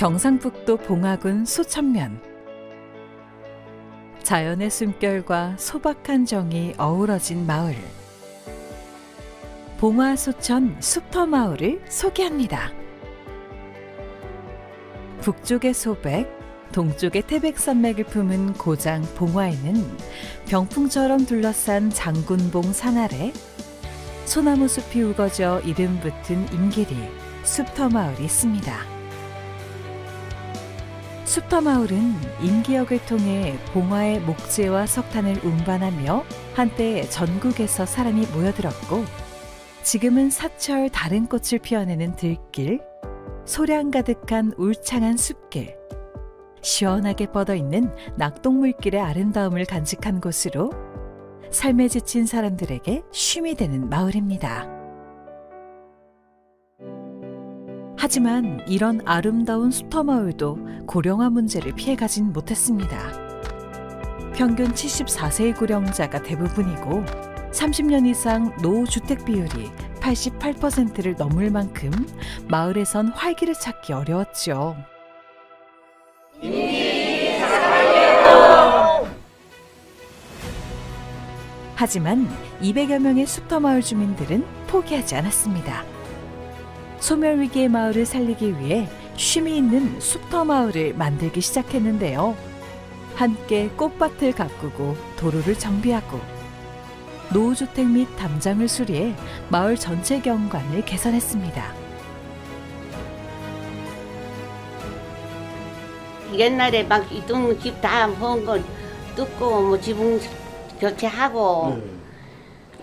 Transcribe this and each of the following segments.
경상북도 봉화군 소천면 자연의 숨결과 소박한 정이 어우러진 마을 봉화소천 숲터 마을을 소개합니다. 북쪽의 소백, 동쪽의 태백산맥을 품은 고장 봉화에는 병풍처럼 둘러싼 장군봉 산 아래 소나무 숲이 우거져 이름 붙은 임길이 숲터 마을이 있습니다. 숲터마을은 임기역을 통해 봉화의 목재와 석탄을 운반하며 한때 전국에서 사람이 모여들었고 지금은 사철 다른 꽃을 피워내는 들길, 소량 가득한 울창한 숲길, 시원하게 뻗어 있는 낙동물길의 아름다움을 간직한 곳으로 삶에 지친 사람들에게 쉼이 되는 마을입니다. 하지만 이런 아름다운 숲터마을도 고령화 문제를 피해가진 못했습니다. 평균 74세의 고령자가 대부분이고 30년 이상 노후 주택 비율이 88%를 넘을 만큼 마을에선 활기를 찾기 어려웠죠. 하지만 200여 명의 숲터마을 주민들은 포기하지 않았습니다. 소멸 위기의 마을을 살리기 위해 쉼이 있는 숲터 마을을 만들기 시작했는데요. 함께 꽃밭을 가꾸고 도로를 정비하고 노후주택 및 담장을 수리해 마을 전체 경관을 개선했습니다. 옛날에 막 있던 집다 헌거 뜯고 뭐 지붕 교체하고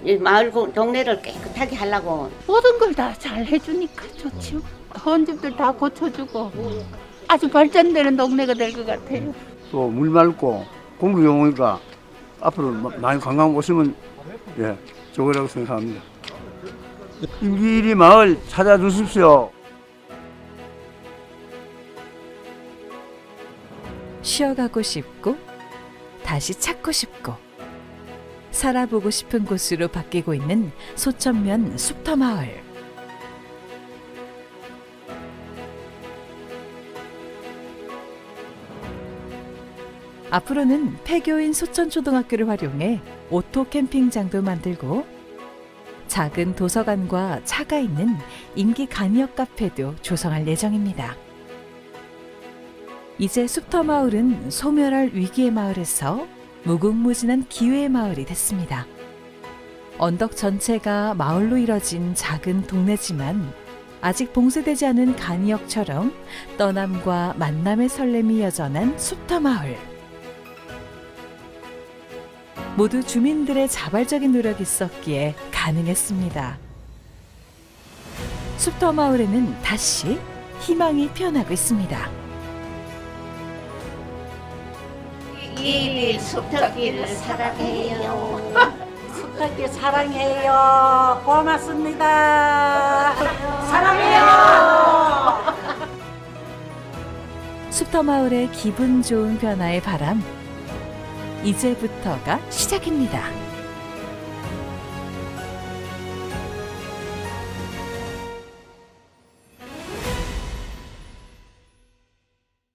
이 마을 고- 동네를 깨끗하게 하려고 모든 걸 다 잘 해주니까 좋죠. 헌 집들 다 고쳐주고 아주 발전되는 동네가 될 것 같아요. 또 물 맑고 공기 좋으니까 앞으로 마- 많이 관광 오시면 예 좋으라고 생각합니다. 임기리 마을 찾아주십시오. 쉬어가고 싶고 다시 찾고 싶고 살아보고 싶은 곳으로 바뀌고 있는 소천면 숲터마을. 앞으로는 폐교인 소천초등학교를 활용해 오토 캠핑장도 만들고 작은 도서관과 차가 있는 임기 간이역 카페도 조성할 예정입니다. 이제 숲터 마을은 소멸할 위기의 마을에서 무궁무진한 기회의 마을이 됐습니다. 언덕 전체가 마을로 이뤄진 작은 동네지만 아직 봉쇄되지 않은 간이역처럼 떠남과 만남의 설렘이 여전한 숲터 마을. 모두 주민들의 자발적인 노력이 있었기에 가능했습니다. 숲터 마을에는 다시 희망이 피어나고 있습니다. 이일 숲터기를 사랑해요. 숲밖에 사랑해요. 고맙습니다. 숲터 마을의 기분 좋은 변화의 바람. 이제부터가 시작입니다.